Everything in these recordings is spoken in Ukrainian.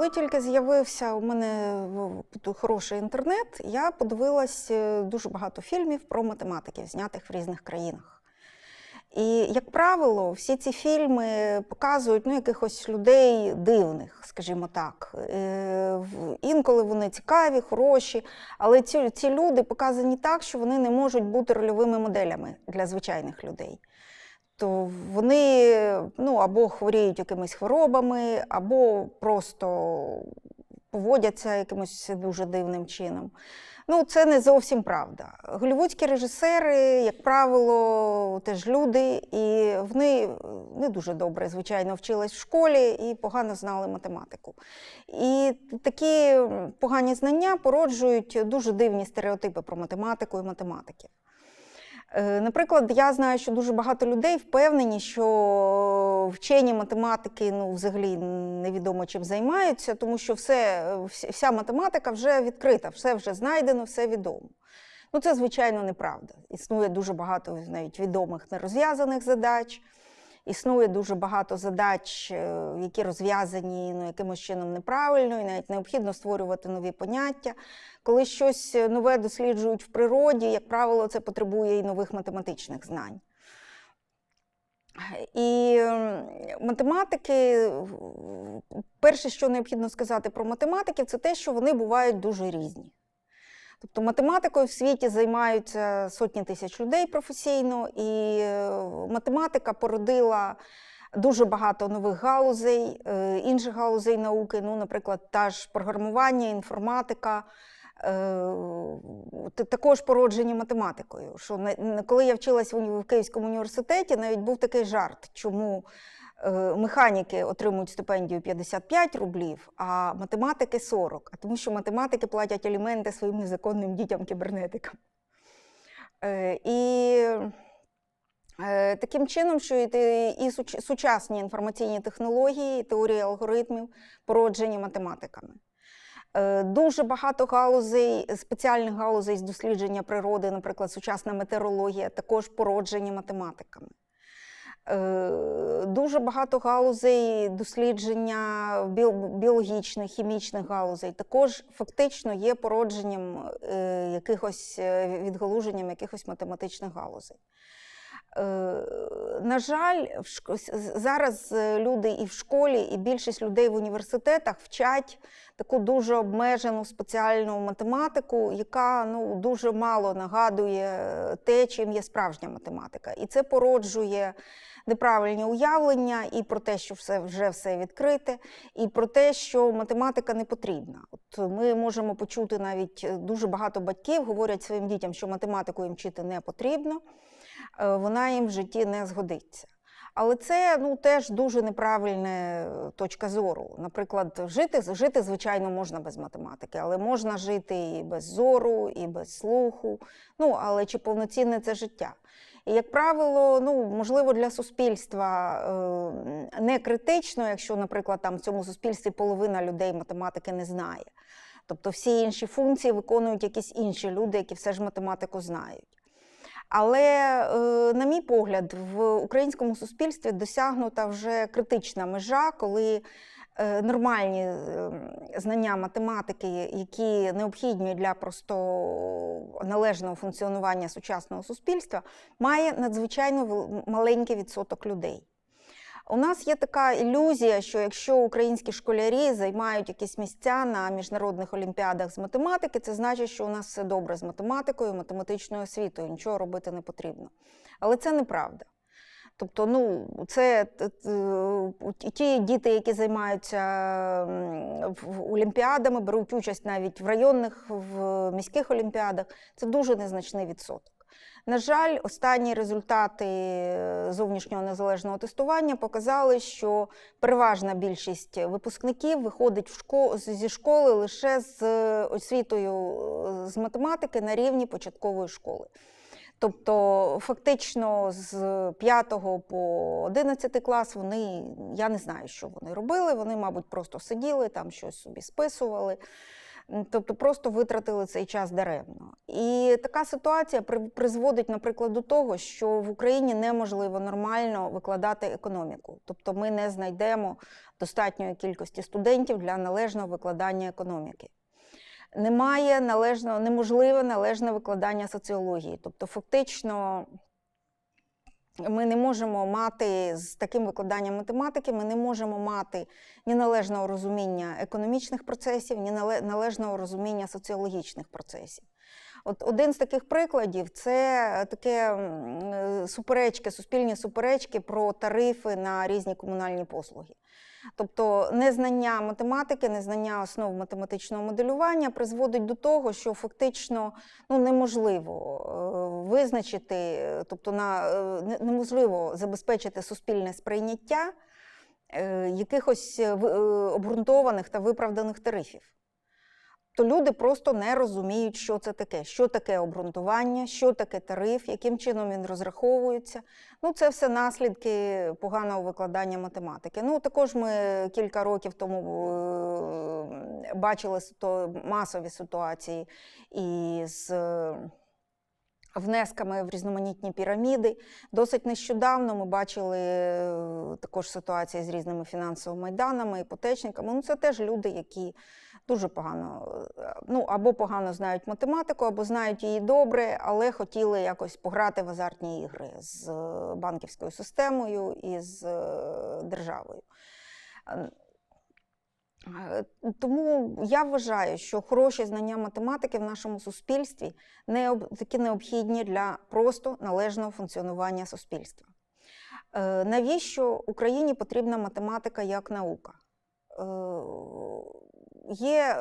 Коли тільки з'явився у мене хороший інтернет, я подивилась е, дуже багато фільмів про математиків, знятих в різних країнах. І, як правило, всі ці фільми показують ну, якихось людей дивних, скажімо так. Е, Інколи вони цікаві, хороші, але ці, ці люди показані так, що вони не можуть бути рольовими моделями для звичайних людей. То вони ну, або хворіють якимись хворобами, або просто поводяться якимось дуже дивним чином. Ну, це не зовсім правда. Голівудські режисери, як правило, теж люди, і вони не дуже добре, звичайно, вчились в школі і погано знали математику. І такі погані знання породжують дуже дивні стереотипи про математику і математиків. Е, Наприклад, я знаю, що дуже багато людей впевнені, що вчені математики ну, взагалі невідомо чим займаються, тому що все, вся математика вже відкрита, все вже знайдено, все відомо. Ну, це, звичайно, неправда. Існує дуже багато навіть відомих нерозв'язаних задач. Існує дуже багато задач, е, які розв'язані ну, якимось чином неправильно, і навіть необхідно створювати нові поняття. Коли щось нове досліджують в природі, як правило, це потребує і нових математичних знань. І ем, математики, перше, що необхідно сказати про математиків, це те, що вони бувають дуже різні. Тобто математикою в світі займаються сотні тисяч людей професійно, і е, математика породила дуже багато нових галузей, е, інших галузей науки, ну, наприклад, та ж програмування, інформатика. е, Також породжені математикою. Що коли я вчилась в Київському університеті, навіть був такий жарт, чому механіки отримують стипендію 55 рублів, а математики 40. А тому що математики платять аліменти своїм незаконним дітям-кібернетикам. Е, І е, таким чином, що і, сучасні інформаційні технології, теорії алгоритмів породжені математиками. Е, Дуже багато галузей, спеціальних галузей з дослідження природи, наприклад, сучасна метеорологія, також породжені математиками. Е, Дуже багато галузей дослідження біологічних, хімічних галузей також фактично є породженням е, якихось е, відгалуженням якихось математичних галузей. Е, На жаль, зараз е, люди і в школі, і більшість людей в університетах вчать таку дуже обмежену спеціальну математику, яка ну, дуже мало нагадує е, те, чим є справжня математика. І це породжує неправильні уявлення і про те, що все вже все відкрите, і про те, що математика не потрібна. От ми можемо почути навіть дуже багато батьків говорять своїм дітям, що математику їм вчити не потрібно, вона їм в житті не згодиться. Але це ну, теж дуже неправильна е, точка зору. Наприклад, жити, жити, звичайно, можна без математики, але можна жити і без зору, і без слуху. Ну, але чи повноцінне це життя? І, як правило, ну, можливо, для суспільства е, не критично, якщо, наприклад, там в цьому суспільстві половина людей математики не знає. Тобто всі інші функції виконують якісь інші люди, які все ж математику знають. Але, е, на мій погляд, в українському суспільстві досягнута вже критична межа, коли е, нормальні е, знання математики, які необхідні для просто належного функціонування сучасного суспільства, має надзвичайно маленький відсоток людей. У нас є така ілюзія, що якщо українські школярі займають якісь місця на міжнародних олімпіадах з математики, це значить, що у нас все добре з математикою, математичною освітою, нічого робити не потрібно. Але це неправда. Тобто, ну, це т- ті діти, які займаються олімпіадами, беруть участь навіть в районних, в міських олімпіадах, це дуже незначний відсоток. На жаль, останні результати е, зовнішнього незалежного тестування показали, що переважна більшість випускників виходить в шко- з- зі школи лише з освітою е, з математики на рівні початкової школи. Тобто, фактично, з 5 по 11 клас вони, я не знаю, що вони робили. Вони, мабуть, просто сиділи, там щось собі списували. Тобто просто витратили цей час даремно. І така ситуація при- призводить, наприклад, до того, що в Україні неможливо нормально викладати економіку. Тобто ми не знайдемо достатньої кількості студентів для належного викладання економіки. Немає належного, неможливе належне викладання соціології. Тобто, фактично, ми не можемо мати з таким викладанням математики, ми не можемо мати ні належного розуміння економічних процесів, ні нале- належного розуміння соціологічних процесів. От один з таких прикладів це таке е, суперечки, суспільні суперечки про тарифи на різні комунальні послуги. Тобто незнання математики, незнання основ математичного моделювання призводить до того, що фактично ну, неможливо е, визначити, е, тобто на, е, неможливо забезпечити суспільне сприйняття е, якихось е, е, обґрунтованих та виправданих тарифів. То люди просто не розуміють, що це таке, що таке обґрунтування, що таке тариф, яким чином він розраховується. Ну, це все наслідки поганого викладання математики. Ну, також ми кілька років тому е, бачили масові ситуації із внесками в різноманітні піраміди. Досить нещодавно ми бачили е, також ситуації з різними фінансовими майданами, іпотечниками. Ну, це теж люди, які дуже погано, е, ну або погано знають математику, або знають її добре, але хотіли якось пограти в азартні ігри з е, банківською системою і з державою. Е, Е, Тому я вважаю, що хороші знання математики в нашому суспільстві не такі необхідні для просто належного функціонування суспільства. Е, Навіщо Україні потрібна математика як наука? Є,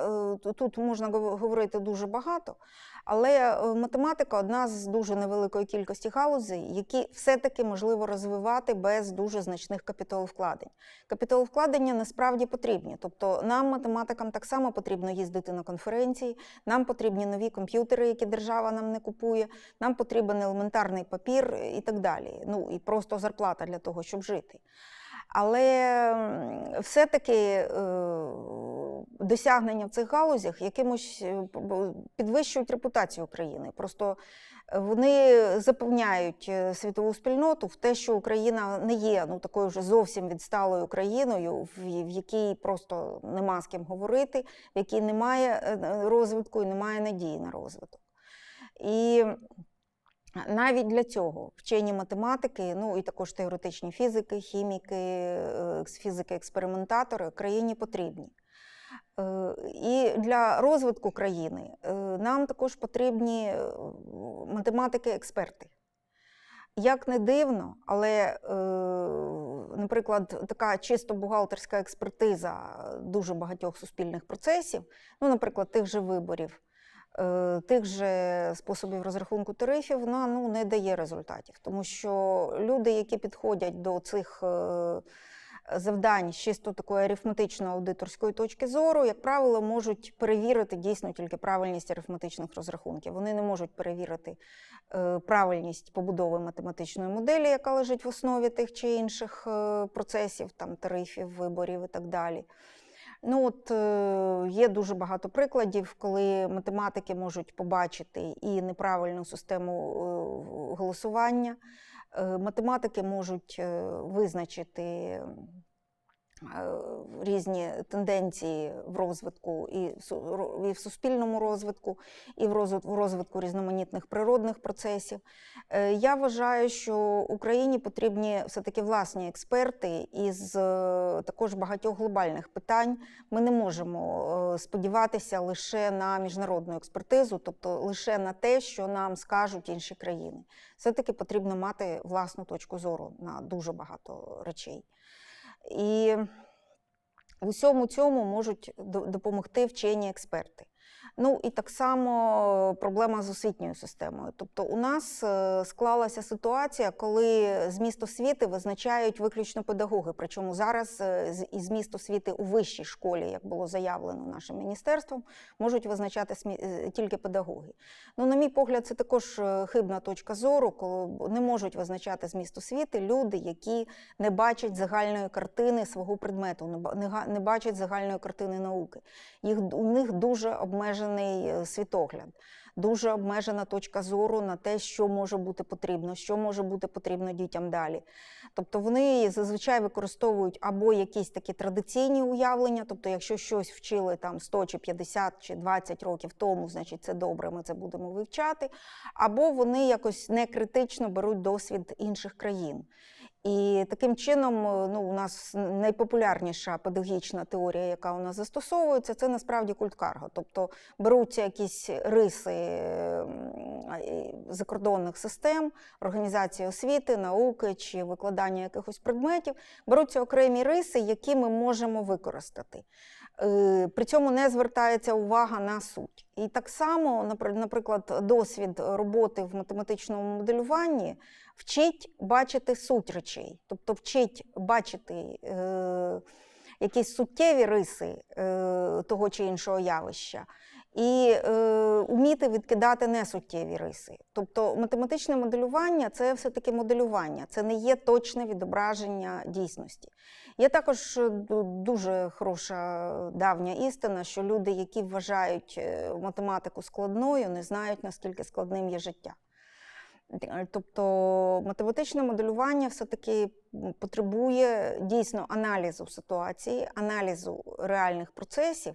е, тут можна говорити дуже багато, але е, математика одна з дуже невеликої кількості галузей, які все-таки можливо розвивати без дуже значних капіталовкладень. Капіталовкладення насправді потрібні. Тобто нам, математикам, так само потрібно їздити на конференції, нам потрібні нові комп'ютери, які держава нам не купує, нам потрібен елементарний папір і так далі. Ну і просто зарплата для того, щоб жити. Але все-таки е, досягнення в цих галузях якимось е, підвищують репутацію України. Просто е, вони запевняють е, світову спільноту в те, що Україна не є ну, такою вже зовсім відсталою країною, в, якій просто нема з ким говорити, в якій немає розвитку і немає надії на розвиток. І навіть для цього вчені математики, ну і також теоретичні фізики, хіміки, е, фізики-експериментатори країні потрібні. Е, І для розвитку країни е, нам також потрібні математики-експерти. Як не дивно, але, наприклад, така чисто бухгалтерська експертиза дуже багатьох суспільних процесів, ну, наприклад, тих же виборів, тих же способів розрахунку тарифів, вона ну, не дає результатів. Тому що люди, які підходять до цих е, завдань чисто такої арифметично-аудиторської точки зору, як правило, можуть перевірити дійсно тільки правильність арифметичних розрахунків. Вони не можуть перевірити е, правильність побудови математичної моделі, яка лежить в основі тих чи інших е, процесів, там, тарифів, виборів і так далі. Ну, от е, є дуже багато прикладів, коли математики можуть побачити і неправильну систему е, голосування. Е, Математики можуть визначити різні тенденції в розвитку і в су- в суспільному розвитку, і в розвит- в розвитку різноманітних природних процесів. Е, Я вважаю, що Україні потрібні все-таки власні експерти із е, також багатьох глобальних питань. Ми не можемо е, сподіватися лише на міжнародну експертизу, тобто лише на те, що нам скажуть інші країни. Все-таки потрібно мати власну точку зору на дуже багато речей. І в усьому цьому можуть до- допомогти вчені експерти. Ну і так само проблема з освітньою системою. Тобто, у нас е, склалася ситуація, коли зміст освіти визначають виключно педагоги. Причому зараз е, і зміст освіти у вищій школі, як було заявлено нашим міністерством, можуть визначати е, тільки педагоги. Ну, на мій погляд, це також е, хибна точка зору, коли не можуть визначати зміст освіти люди, які не бачать загальної картини свого предмету, не бачать загальної картини науки. Їх у них дуже обмежений е, світогляд, дуже обмежена точка зору на те, що може бути потрібно, що може бути потрібно дітям далі. Тобто вони зазвичай використовують або якісь такі традиційні уявлення, тобто, якщо щось вчили там 100 чи 50 чи 20 років тому, значить це добре, ми це будемо вивчати, або вони якось некритично беруть досвід інших країн. І таким чином, е, ну, у нас найпопулярніша педагогічна теорія, яка у нас застосовується, це насправді культ карго. Тобто беруться якісь риси е, закордонних систем, організації освіти, науки чи викладання якихось предметів, беруться окремі риси, які ми можемо використати. Е, При цьому не звертається увага на суть. І так само, наприклад, досвід роботи в математичному моделюванні вчить бачити суть речей, тобто вчить бачити е, якісь суттєві риси е, того чи іншого явища. І е, уміти відкидати несуттєві риси. Тобто математичне моделювання це все-таки моделювання, це не є точне відображення дійсності. Є також е, дуже хороша давня істина, що люди, які вважають е, математику складною, не знають, наскільки складним є життя. Е, Тобто математичне моделювання все-таки потребує дійсно аналізу ситуації, аналізу реальних процесів.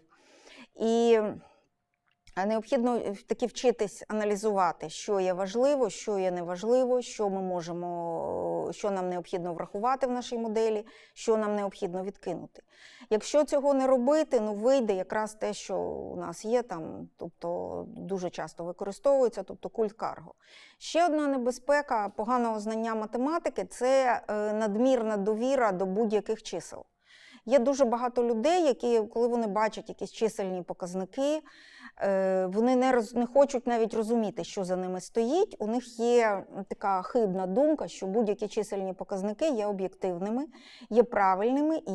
І необхідно е, таки вчитись аналізувати, що є важливо, що є неважливо, що ми можемо, що нам необхідно врахувати в нашій моделі, що нам необхідно відкинути. Якщо цього не робити, ну вийде якраз те, що у нас є там, тобто дуже часто використовується, тобто культ карго. Ще одна небезпека поганого знання математики це е, надмірна довіра до будь-яких чисел. Є дуже багато людей, які, коли вони бачать якісь чисельні показники, е, вони не, роз, не хочуть навіть розуміти, що за ними стоїть. У них є така хибна думка, що будь-які чисельні показники є об'єктивними, є правильними і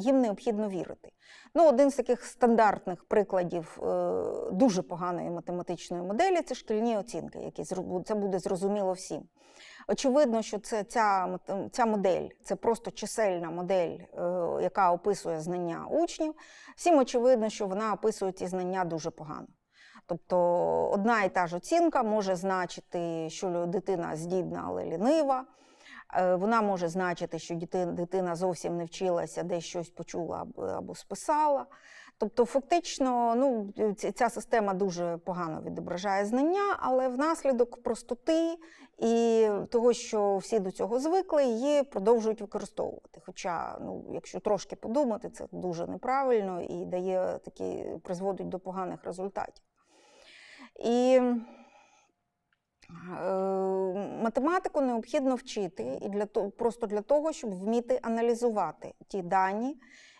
їм необхідно вірити. Ну, один з таких стандартних прикладів е, дуже поганої математичної моделі це шкільні оцінки, які це буде зрозуміло всім. Очевидно, що це ця, ця модель це просто чисельна модель, е, яка описує знання учнів. Всім очевидно, що вона описує ці знання дуже погано. Тобто одна і та ж оцінка може значити, що дитина здібна, але лінива. Е, Вона може значити, що дитина зовсім не вчилася, десь щось почула або списала. Тобто, фактично, ну, ця система дуже погано відображає знання, але внаслідок простоти і того, що всі до цього звикли, її продовжують використовувати. Хоча, ну, якщо трошки подумати, це дуже неправильно і дає такі, призводить до поганих результатів. І математику необхідно вчити і для того, просто для того, щоб вміти аналізувати ті дані,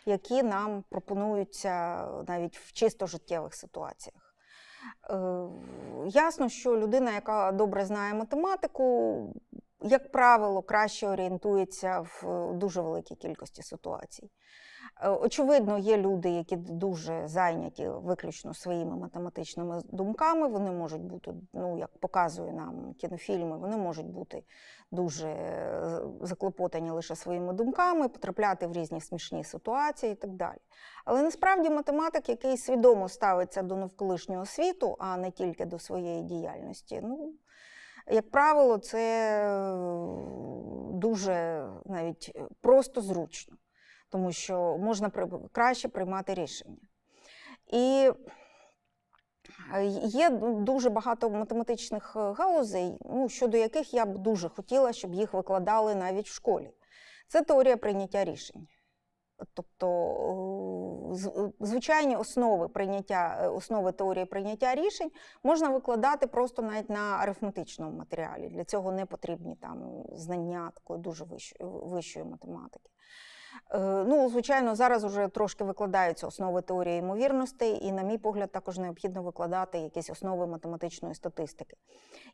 які нам пропонуються навіть в чисто життєвих ситуаціях. Е, Ясно, що людина, яка добре знає математику, як правило, краще орієнтується в дуже великій кількості ситуацій. Е, Очевидно, є люди, які дуже зайняті виключно своїми математичними думками. Вони можуть бути, ну як показує нам кінофільми, вони можуть бути дуже е, заклопотані лише своїми думками, потрапляти в різні смішні ситуації і так далі. Але насправді математик, який свідомо ставиться до навколишнього світу, а не тільки до своєї діяльності, ну, як правило, це е, дуже навіть просто зручно тому що можна краще приймати рішення. І е, є дуже багато математичних е, галузей, ну, щодо яких я б дуже хотіла, щоб їх викладали навіть в школі. Це теорія прийняття рішень. Тобто е, звичайні основи прийняття, основи теорії прийняття рішень можна викладати просто навіть на арифметичному матеріалі. Для цього не потрібні там знання такої дуже вищої, вищої математики. Е, Ну, звичайно, зараз вже трошки викладаються основи теорії ймовірностей, і, на мій погляд, також необхідно викладати якісь основи математичної статистики.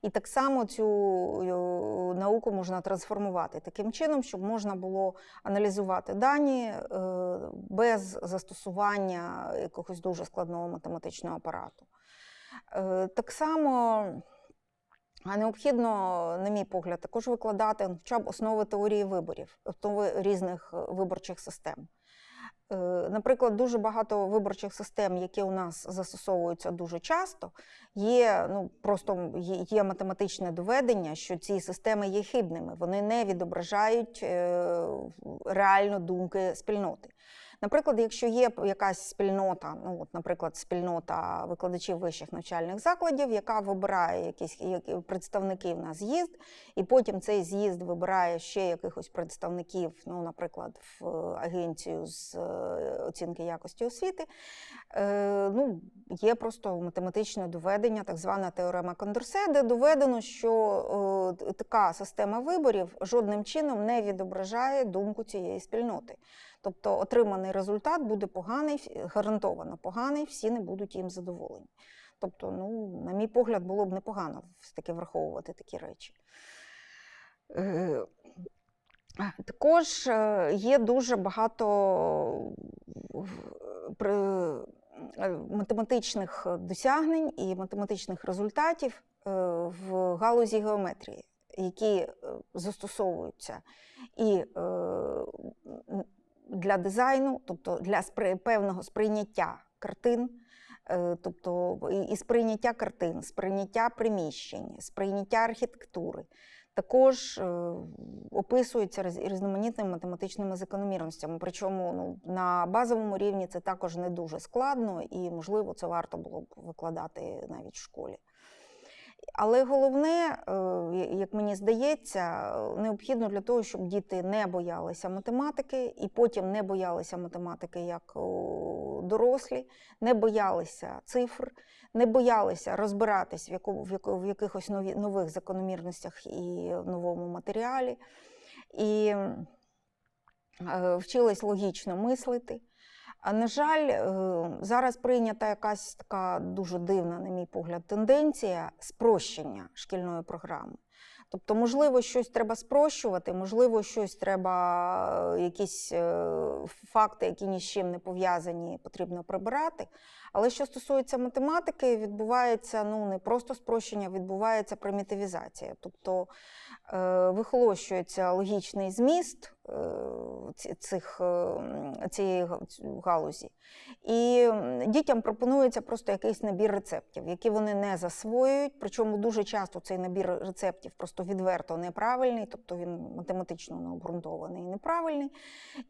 І так само цю е, науку можна трансформувати таким чином, щоб можна було аналізувати дані е, без застосування якогось дуже складного математичного апарату. Так само. А необхідно, на мій погляд, також викладати хоча б основи теорії виборів, основи різних е, виборчих систем. Е, Наприклад, дуже багато виборчих систем, які у нас застосовуються дуже часто, є ну просто є, є математичне доведення, що ці системи є хибними, вони не відображають е, реально думки спільноти. Наприклад, якщо є якась спільнота, ну от, наприклад, спільнота викладачів вищих навчальних закладів, яка вибирає якісь які- представників на з'їзд, і потім цей з'їзд вибирає ще якихось представників, ну, наприклад, в е, агенцію з е, оцінки якості освіти. Е, ну, є просто математичне доведення, так звана теорема Кондорсе, де доведено, що е, така система виборів жодним чином не відображає думку цієї спільноти. Тобто отриманий результат буде поганий, гарантовано поганий, всі не будуть їм задоволені. Тобто, ну, на мій погляд, було б непогано все-таки враховувати такі речі. Е, Також е, є дуже багато е, математичних досягнень і математичних результатів в галузі геометрії, які застосовуються і для дизайну, тобто для спри- певного сприйняття картин. Е, Тобто і- сприйняття картин, сприйняття приміщень, сприйняття архітектури, також е, описуються різ- різноманітними математичними закономірностями. Причому ну, на базовому рівні це також не дуже складно, і, можливо, це варто було б викладати навіть в школі. Але головне, е, як мені здається, необхідно для того, щоб діти не боялися математики, і потім не боялися математики як дорослі, не боялися цифр, не боялися розбиратись в, яку, в якихось нові, нових закономірностях і в новому матеріалі, і е, вчились логічно мислити. А на жаль, е, зараз прийнята якась така дуже дивна, на мій погляд, тенденція спрощення шкільної програми. Тобто, можливо, щось треба спрощувати, можливо, щось треба, е, якісь е, факти, які ні з чим не пов'язані, потрібно прибирати. Але що стосується математики, відбувається ну, не просто спрощення, відбувається примітивізація. Тобто е, вихолощується логічний зміст цих, цієї галузі. І дітям пропонується просто якийсь набір рецептів, які вони не засвоюють. Причому дуже часто цей набір рецептів просто відверто неправильний, тобто він математично необґрунтований і неправильний.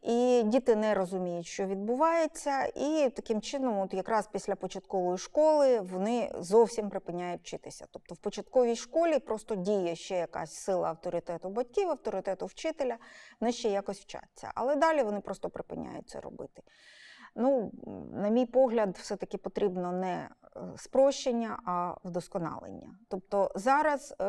І діти не розуміють, що відбувається, і таким чином, от якраз після початкової школи, вони зовсім припиняють вчитися. Тобто в початковій школі просто діє ще якась сила авторитету батьків, авторитету вчителя, вони ще якось вчаться. Але далі вони просто припиняють це робити. Ну, на мій погляд, все-таки потрібно не е, спрощення, а вдосконалення. Тобто зараз е,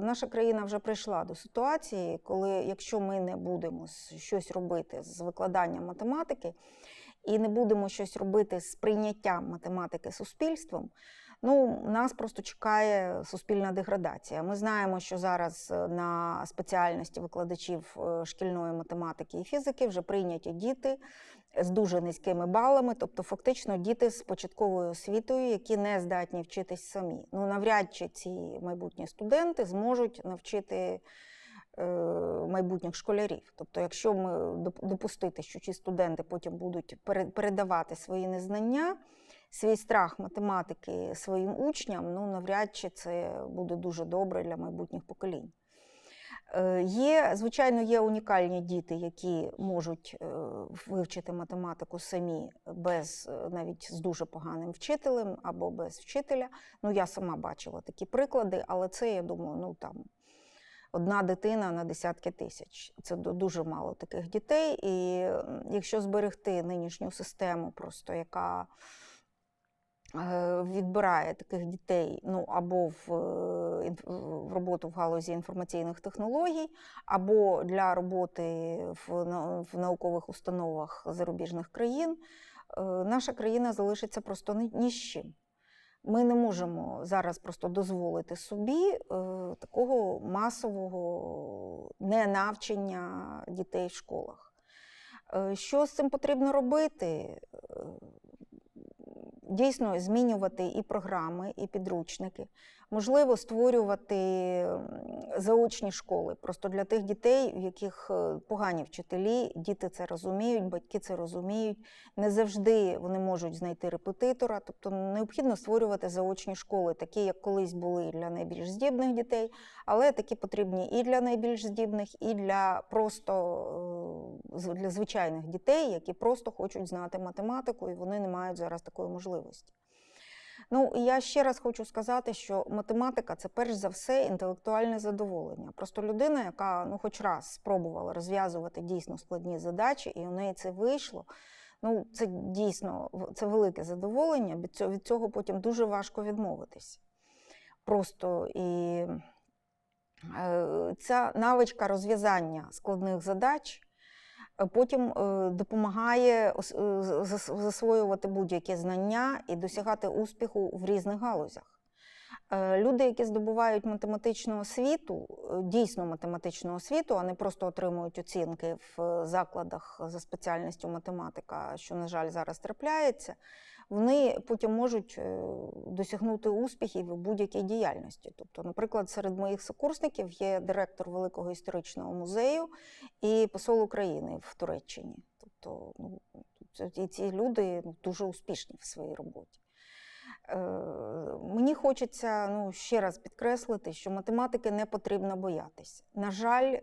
наша країна вже прийшла до ситуації, коли якщо ми не будемо щось робити з викладанням математики і не будемо щось робити з прийняттям математики суспільством, ну, нас просто чекає суспільна деградація. Ми знаємо, що зараз е, на спеціальності викладачів е, шкільної математики і фізики вже прийняті діти з дуже низькими балами, тобто фактично діти з початковою освітою, які не здатні вчитись самі. Ну навряд чи ці майбутні студенти зможуть навчити е, майбутніх школярів. Тобто, якщо ми допустити, що ці студенти потім будуть пере- передавати свої незнання, свій страх математики своїм учням, ну навряд чи це буде дуже добре для майбутніх поколінь. Е, Є, звичайно, є унікальні діти, які можуть е, вивчити математику самі без е, навіть з дуже поганим вчителем або без вчителя. Ну, я сама бачила такі приклади, але це, я думаю, ну там одна дитина на десятки тисяч. Це дуже мало таких дітей. І якщо зберегти нинішню систему, просто яка відбирає таких дітей ну, або в, е, в роботу в галузі інформаційних технологій, або для роботи в, в наукових установах зарубіжних країн, е, наша країна залишиться просто ні з чим. Ми не можемо зараз просто дозволити собі е, такого масового ненавчення дітей в школах. Е, Що з цим потрібно робити? Дійсно, змінювати і програми, і підручники. Можливо, створювати заочні школи просто для тих дітей, в яких е, погані вчителі, діти це розуміють, батьки це розуміють. Не завжди вони можуть знайти репетитора. Тобто необхідно створювати заочні школи, такі, як колись були для найбільш здібних дітей, але такі потрібні і для найбільш здібних, і для просто е, для звичайних дітей, які просто хочуть знати математику, і вони не мають зараз такої можливості. Ну, я ще раз хочу сказати, що математика це перш за все інтелектуальне задоволення. Просто людина, яка ну, хоч раз спробувала розв'язувати дійсно складні задачі, і у неї це вийшло. Ну, це дійсно це велике задоволення. Від цього, від цього потім дуже важко відмовитись. Просто і е, ця навичка розв'язання складних задач потім е, допомагає е, засвоювати будь-які знання і досягати успіху в різних галузях. Е, Люди, які здобувають математичну освіту, е, дійсно математичну освіту, а не просто отримують оцінки в е, закладах за спеціальністю математика, що, на жаль, зараз трапляється, вони потім можуть е, досягнути успіхів у будь-якій діяльності. Тобто, наприклад, серед моїх сокурсників є директор Великого історичного музею і посол України в Туреччині. Тобто, ну, і ці люди ну, дуже успішні в своїй роботі. Е, Мені хочеться ну, ще раз підкреслити, що математики не потрібно боятися. На жаль, е,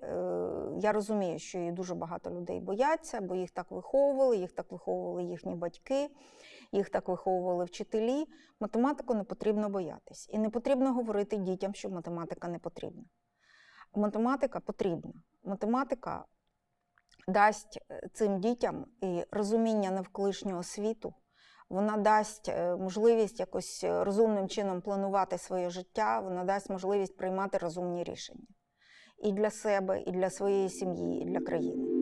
я розумію, що її дуже багато людей бояться, бо їх так виховували, їх так виховували їхні батьки, їх так виховували вчителі. Математику не потрібно боятись. І не потрібно говорити дітям, що математика не потрібна. Математика потрібна. Математика дасть е, цим дітям і розуміння навколишнього світу. Вона дасть е, можливість якось е, розумним чином планувати своє життя, вона дасть можливість приймати розумні рішення і для себе, і для своєї сім'ї, і для країни.